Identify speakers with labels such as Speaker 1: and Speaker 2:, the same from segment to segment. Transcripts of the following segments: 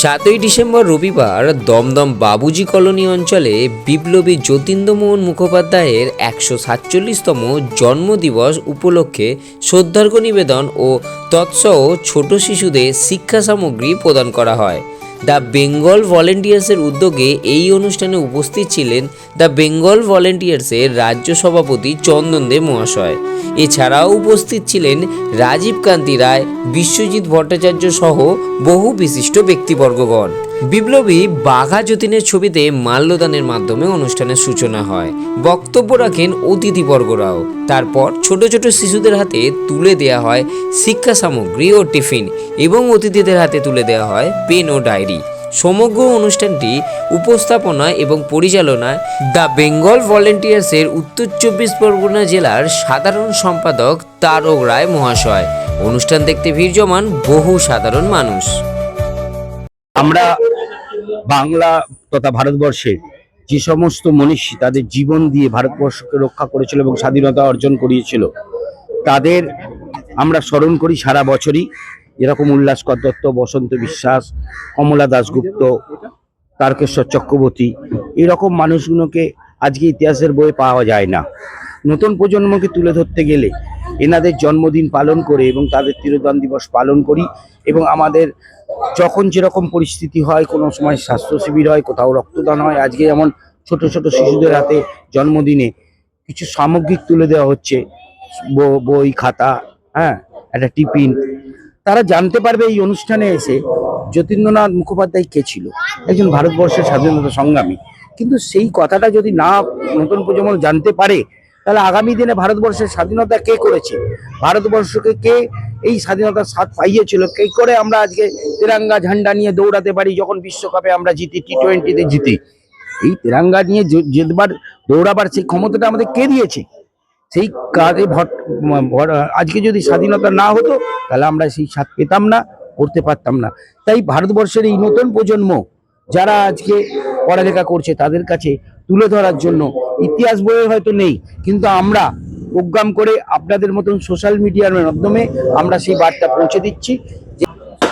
Speaker 1: সাতই ডিসেম্বর রবিবার দমদম বাবুজি কলোনি অঞ্চলে বিপ্লবী যতীন্দ্রমোহন মুখোপাধ্যায়ের একশো সাতচল্লিশতম জন্মদিবস উপলক্ষে শ্রদ্ধার্ঘ্য নিবেদন ও তৎসহ ছোট শিশুদের শিক্ষা সামগ্রী প্রদান করা হয়। দ্য বেঙ্গল ভলেন্টিয়ার্সের উদ্যোগে এই অনুষ্ঠানে উপস্থিত ছিলেন দ্য বেঙ্গল ভলেন্টিয়ার্সের রাজ্য সভাপতি চন্দন দে মহাশয়। এছাড়াও উপস্থিত ছিলেন রাজীব কান্তি রায়, বিশ্বজিৎ ভট্টাচার্য সহ বহু বিশিষ্ট ব্যক্তিবর্গগণ। বিপ্লবী বাঘা যতীনের ছবিতে মাল্যদানের মাধ্যমে অনুষ্ঠানের সূচনা হয়। বক্তব্য রাখেন অতিথিবর্গরাও তারপর ছোট ছোট শিশুদের হাতে তুলে দেওয়া হয় শিক্ষা সামগ্রী ও টিফিন এবং অতিথিদের হাতে তুলে দেওয়া হয় পেন ও ডায়েরি। সমগ্র অনুষ্ঠানটি উপস্থাপনা এবং পরিচালনায় দ্য বেঙ্গল ভলেন্টিয়ার্সের উত্তর চব্বিশ পরগনা জেলার সাধারণ সম্পাদক তারক রায় মহাশয়। অনুষ্ঠান দেখতে ভিড় জমান বহু সাধারণ মানুষ।
Speaker 2: আমরা বাংলা তথা ভারতবর্ষের যে সমস্ত মনীষী তাদের জীবন দিয়ে ভারতবর্ষকে রক্ষা করেছিল এবং স্বাধীনতা অর্জন করিয়েছিল, তাদের আমরা স্মরণ করি সারা বছরই। এরকম উল্লাস কর দত্ত, বসন্ত বিশ্বাস, কমলা দাশগুপ্ত, তারকেশ্বর চক্রবর্তী, এরকম মানুষগুলোকে আজকে ইতিহাসের বইয়ে পাওয়া যায় না। নতুন প্রজন্মকে তুলে ধরতে গেলে এনাদের জন্মদিন পালন করে এবং তাদের তিরোদান দিবস পালন করি এবং আমাদের যখন যেরকম পরিস্থিতি হয়, কোনো সময় স্বাস্থ্য শিবির হয়, কোথাও রক্তদান হয়, আজকে যেমন ছোট ছোট শিশুদের হাতে জন্মদিনে কিছু সামগ্রিক তুলে দেওয়া হচ্ছে বই, খাতা হ্যাঁ একটা টিফিন। তারা জানতে পারবে এই অনুষ্ঠানে এসে যতীন্দ্রনাথ মুখোপাধ্যায় কে ছিল, একজন ভারতবর্ষের স্বাধীনতা সংগ্রামী। কিন্তু সেই কথাটা যদি না নতুন প্রজন্ম জানতে পারে তাহলে আগামী দিনে ভারতবর্ষের স্বাধীনতা কে করেছে? ভারতবর্ষকে কে এই স্বাধীনতার স্বাদ পাইয়েছিল? কে করে আমরা আজকে তেরাঙ্গা ঝান্ডা নিয়ে দৌড়াতে পারি যখন বিশ্বকাপে আমরা জিতি টি টোয়েন্টিতে জিতি? এই তেরাঙ্গা নিয়ে জিতবার দৌড়াবার সেই ক্ষমতাটা আমাদের কে দিয়েছে? সেই কাজে ভট- আজকে যদি স্বাধীনতা না হতো, তাহলে আমরা সেই স্বাদ পেতাম না, করতে পারতাম না। তাই ভারতবর্ষের এই নতুন প্রজন্ম, যারা আজকে পড়ালেখা করছে, তাদের কাছে তুলে ধরার জন্য ইতিহাস বইয়ে হয়তো নেই, কিন্তু আমরা প্রোগ্রাম করে আপনাদের মতন সোশ্যাল মিডিয়ার মাধ্যমে আমরা সেই বার্তা পৌঁছে দিচ্ছি।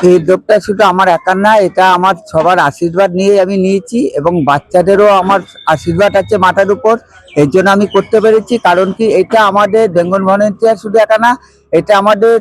Speaker 3: এই উদ্যোগটা শুধু আমার একার না, এটা আমার সবার আশীর্বাদ নিয়ে আমি নিয়েছি এবং বাচ্চাদেরও আমার আশীর্বাদ আছে মাথার উপর। এর জন্য আমি করতে পেরেছি, কারণ কি এটা আমাদের বেঙ্গল ভলেন্টিয়ার শুধু একা না, এটা আমাদের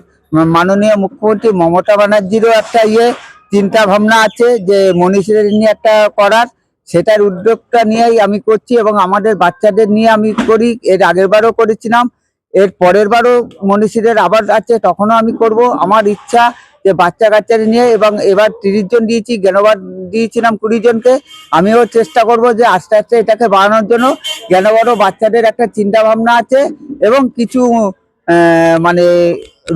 Speaker 3: মাননীয় মুখ্যমন্ত্রী মমতা ব্যানার্জিরও একটা ইয়ে চিন্তা ভাবনা আছে যে মনীষীদের নিয়ে একটা করার। সেটার উদ্যোগটা নিয়েই আমি করছি এবং আমাদের বাচ্চাদের নিয়ে আমি করি। এর আগের বারও করেছিলাম। এর পরের বারও মনীষীদের আবার আছে, তখনও আমি করব। আমার ইচ্ছা যে বাচ্চা কাচ্চাদের নিয়ে এবং এবার তিরিশ জন দিয়েছি, জ্ঞানবাদ দিয়েছিলাম কুড়ি জনকে। আমিও চেষ্টা করব যে আস্তে আস্তে এটাকে বাড়ানোর জন্য। জ্ঞানবাদও বাচ্চাদের একটা চিন্তা ভাবনা আছে এবং কিছু মানে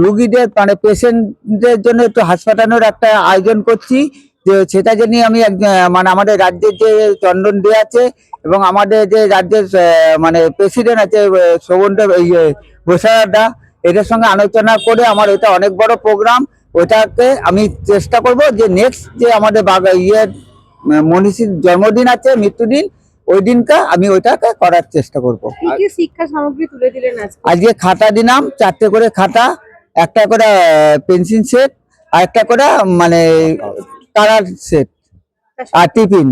Speaker 3: রুগীদের মানে পেশেন্টদের জন্য একটু হাসপাতালের একটা আয়োজন করছি। যে সেটা জন্য আমি এক- মানে আমাদের রাজ্যের যে চন্দন দে আছে এবং আমাদের যে রাজ্যের মানে প্রেসিডেন্ট আছে শোভন বসাদা এদের সঙ্গে আলোচনা করে আমার এটা অনেক বড় প্রোগ্রাম ওটাকে আমি চেষ্টা করব যে নেক্সট যে আমাদের বাগা ইয়ে মনীষীর জন্মদিন আছে মৃত্যুদিন ওই দিনটা আমি ওইটাকে করার চেষ্টা করব।
Speaker 4: শিক্ষা সামগ্রী তুলে দিলেন আজকে?
Speaker 3: আজকে খাতা দিলাম চারটে করে খাতা একটা করে পেন্সিল সেট আর একটা করে মানে কালার সেট আর টিফিন।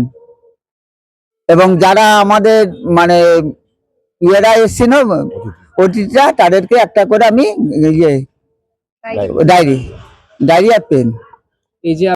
Speaker 3: এবং যারা আমাদের মানে ইয়েরা এসছিল অতিথিরা তাদেরকে একটা করে আমি ইয়ে
Speaker 4: ডায়রি
Speaker 3: ডায়েরি ডায়েরি আর পেন
Speaker 1: এই যে